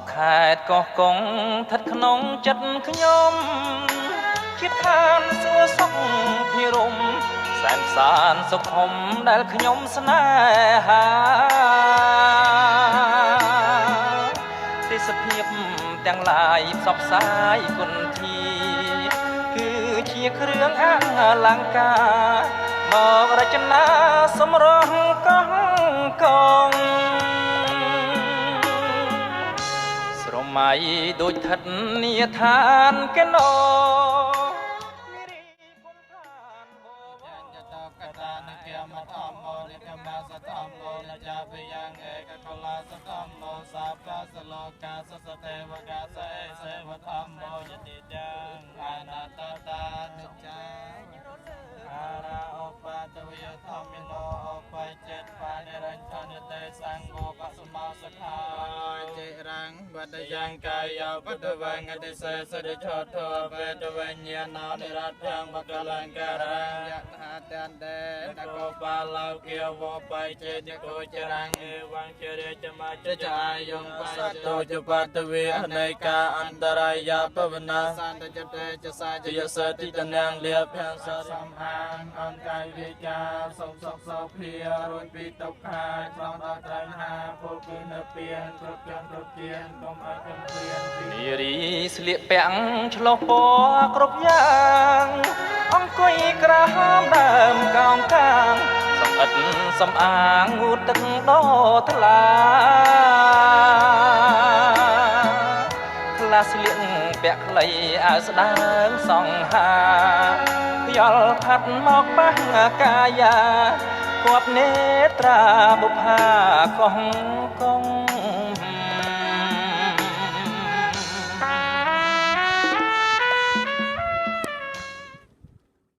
កខេតកោះកុងស្ថិតក្នុងចិត្តខ្ញុំជាតិឋានសួគ៌សុខភិរមសែនសានសុខធំដែលខ្ញុំស្នេហាទេសភាពទាំងឡាយផ្សព្វផ្សាយគុណធីគឺជាគ្រឿងអលង្ការមករចនាសម្រស់កោះកុ ស្រមៃដូចឋិតនីឋានកណោនារីគុំឋានបវរយតកតានគមធម្មោនិកមសធម្មោនចាពយ៉ាងឯកកលាសធម្មោសាបសលោកាសសទេវកាសេសេវធម្មោយតិយ៉ាងអនតតានិច្ចាអារាអបតវិយធម្មិណោអបចិត្តបានិរញ្ឆនទេសង្ឃោបសមោស ខាចេរាំងបដយ៉ាងកាយបដវងអតិសេសរិឆោទោបេតវិញ្ញាណោនិរតយ៉ាងបកលង្ការังយថា តានទេតកោបាឡោគិវបៃចេតិកោចរាំងអេវង្ជរិចមចចាយងបសតោចបតវិអនេកាអន្តរាយាបវនាសន្តចតេចសាចយសតិតនាងលៀភាំសសំអាងអនកាយវិជាសុខសុខសោភារួចពីទុក្ខាឆ្លងដល់ត្រៃហាពលគឺនៅពៀនគ្រប់ចំគ្រប់ជានកុំឲ្យកំព្រៀនពីនារីស្លៀកពាក់ឆ្លុះពណ៌គ្រប់យ៉ាងអង្គុយក្រហាមដើមកោងកាង សំអិតសំអាងងូតទឹកដោថ្លាខ្លះស្លៀកពាក់ខ្លីអាវស្ដើងសង្ហាខ្យល់ផាត់មកប៉ះកាយាគប់នេត្រាបុប្ផាកោះកុង